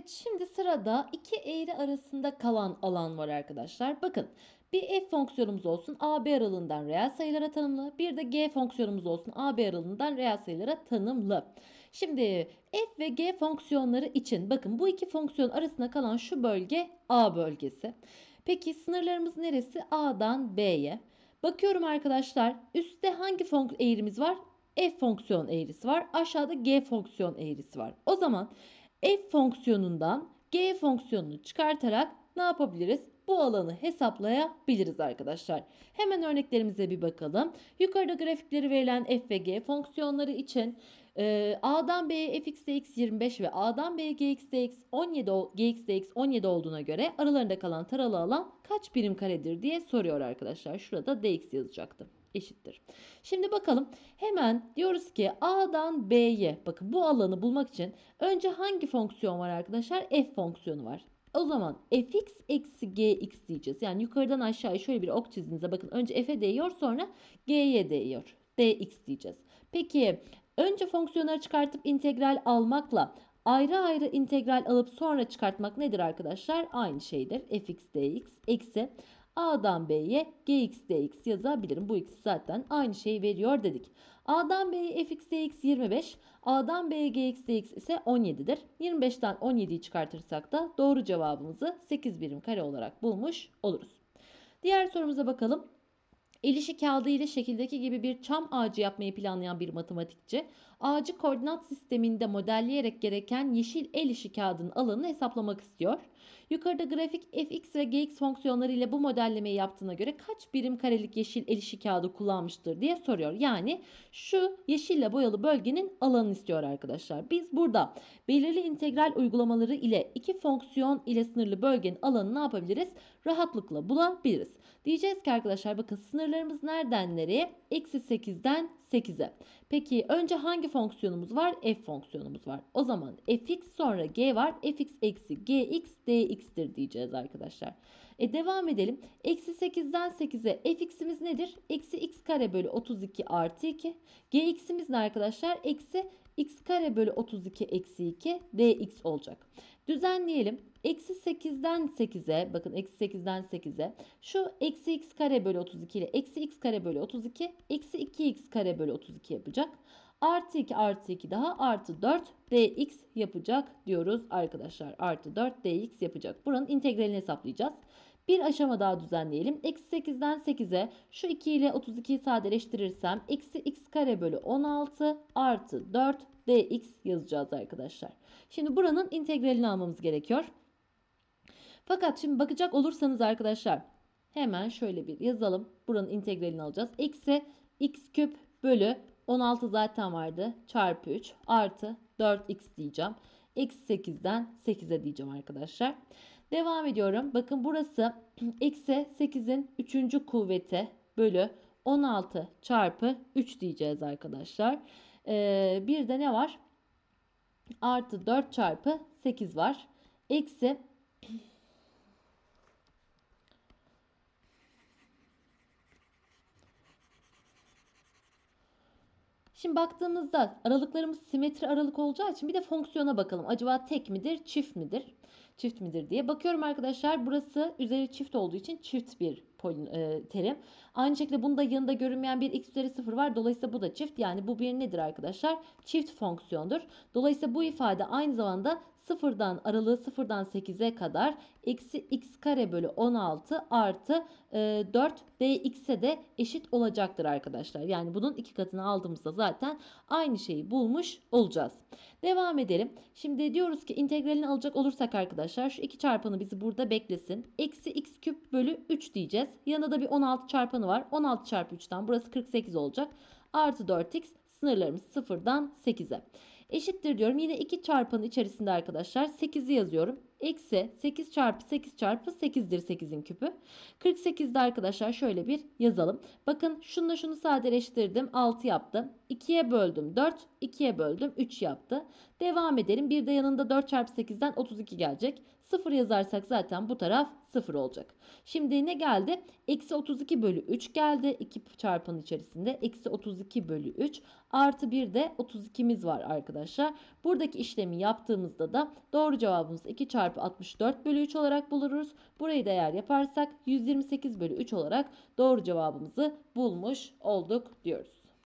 Evet şimdi sırada iki eğri arasında kalan alan var arkadaşlar. Bakın bir f fonksiyonumuz olsun AB aralığından reel sayılara tanımlı. Bir de g fonksiyonumuz olsun AB aralığından reel sayılara tanımlı. Şimdi f ve g fonksiyonları için bakın bu iki fonksiyon arasında kalan şu bölge A bölgesi. Peki sınırlarımız neresi? A'dan B'ye. Bakıyorum arkadaşlar üstte hangi eğrimiz var? F fonksiyon eğrisi var. Aşağıda G fonksiyon eğrisi var. O zaman f fonksiyonundan g fonksiyonunu çıkartarak ne yapabiliriz? Bu alanı hesaplayabiliriz arkadaşlar. Hemen örneklerimize bir bakalım. Yukarıda grafikleri verilen f ve g fonksiyonları için e, a'dan b'ye fx dx 25 ve a'dan b'ye gx dx 17, gx dx 17 olduğuna göre aralarında kalan taralı alan kaç birim karedir diye soruyor arkadaşlar. Şurada dx yazacaktım eşittir. Şimdi bakalım hemen diyoruz ki A'dan B'ye bakın bu alanı bulmak için önce hangi fonksiyon var arkadaşlar? F fonksiyonu var. O zaman fx eksi gx diyeceğiz. Yani yukarıdan aşağıya şöyle bir ok çizdiğinizde bakın önce f'e değiyor sonra g'ye değiyor. dx diyeceğiz. Peki önce fonksiyonları çıkartıp integral almakla ayrı ayrı integral alıp sonra çıkartmak nedir arkadaşlar? Aynı şeydir. fx dx eksi A'dan B'ye gx dx yazabilirim. Bu ikisi zaten aynı şeyi veriyor dedik. A'dan B'ye fx dx 25, A'dan B'ye gx dx ise 17'dir. 25'ten 17'yi çıkartırsak da doğru cevabımızı 8 birim kare olarak bulmuş oluruz. Diğer sorumuza bakalım. El işi kağıdı ile şekildeki gibi bir çam ağacı yapmayı planlayan bir matematikçi, ağacı koordinat sisteminde modelleyerek gereken yeşil el işi kağıdının alanını hesaplamak istiyor. Yukarıda grafik fx ve gx fonksiyonları ile bu modellemeyi yaptığına göre kaç birim karelik yeşil el işi kağıdı kullanmıştır diye soruyor. Yani şu yeşille boyalı bölgenin alanını istiyor arkadaşlar. Biz burada belirli integral uygulamaları ile iki fonksiyon ile sınırlı bölgenin alanını ne yapabiliriz? Rahatlıkla bulabiliriz. Diyeceğiz ki arkadaşlar bakın sınırlarımız nereden nereye? Eksi 8'den 8'e. Peki önce hangi fonksiyonumuz var? F fonksiyonumuz var. O zaman fx sonra g var. fx eksi gx dx'tir diyeceğiz arkadaşlar. E devam edelim. Eksi 8'den 8'e fx'imiz nedir? Eksi x kare bölü 32 artı 2. gx'imiz ne arkadaşlar? Eksi x kare bölü 32 eksi 2 dx olacak. Düzenleyelim. Eksi 8'den 8'e bakın eksi 8'den 8'e şu eksi x kare bölü 32 ile eksi x kare bölü 32 eksi 2x kare bölü 32 yapacak. Artı 2 artı 2 daha artı 4 dx yapacak diyoruz arkadaşlar. Artı 4 dx yapacak. Buranın integralini hesaplayacağız. Bir aşama daha düzenleyelim. Eksi 8'den 8'e şu 2 ile 32'yi sadeleştirirsem eksi x kare bölü 16 artı 4 dx yazacağız arkadaşlar. Şimdi buranın integralini almamız gerekiyor. Fakat şimdi bakacak olursanız arkadaşlar hemen şöyle bir yazalım. Buranın integralini alacağız. Eksi x küp bölü 16 zaten vardı. Çarpı 3 artı 4x diyeceğim. Eksi 8'den 8'e diyeceğim arkadaşlar. Devam ediyorum. Bakın burası eksi 8'in 3. kuvveti bölü 16 çarpı 3 diyeceğiz arkadaşlar. Ee, bir de ne var? Artı 4 çarpı 8 var. Eksi Şimdi baktığımızda aralıklarımız simetri aralık olacağı için bir de fonksiyona bakalım. Acaba tek midir, çift midir? Çift midir diye. Bakıyorum arkadaşlar burası üzeri çift olduğu için çift bir e, terim. Aynı şekilde bunda yanında görünmeyen bir x üzeri 0 var. Dolayısıyla bu da çift. Yani bu bir nedir arkadaşlar? Çift fonksiyondur. Dolayısıyla bu ifade aynı zamanda sıfırdan aralığı sıfırdan 8'e kadar eksi x kare bölü 16 artı e, 4 dx'e de eşit olacaktır arkadaşlar. Yani bunun iki katını aldığımızda zaten aynı şeyi bulmuş olacağız. Devam edelim. Şimdi diyoruz ki integralini alacak olursak arkadaşlar şu iki çarpanı bizi burada beklesin. Eksi x küp bölü 3 diyeceğiz. Yanında da bir 16 çarpanı var. 16 çarpı 3'ten burası 48 olacak. Artı 4x sınırlarımız 0'dan 8'e. Eşittir diyorum. Yine iki çarpanın içerisinde arkadaşlar 8'i yazıyorum. eksi 8 çarpı 8 çarpı 8'dir 8'in küpü. 48'de arkadaşlar şöyle bir yazalım. Bakın şununla şunu sadeleştirdim 6 yaptı. 2'ye böldüm 4, 2'ye böldüm 3 yaptı. Devam edelim. Bir de yanında 4 çarpı 8'den 32 gelecek. 0 yazarsak zaten bu taraf 0 olacak. Şimdi ne geldi? Eksi 32 bölü 3 geldi. 2 çarpanın içerisinde. Eksi 32 bölü 3 artı bir de 32'miz var arkadaşlar. Buradaki işlemi yaptığımızda da doğru cevabımız 2 çarpı 64 bölü 3 olarak buluruz. Burayı da eğer yaparsak 128 bölü 3 olarak doğru cevabımızı bulmuş olduk diyoruz.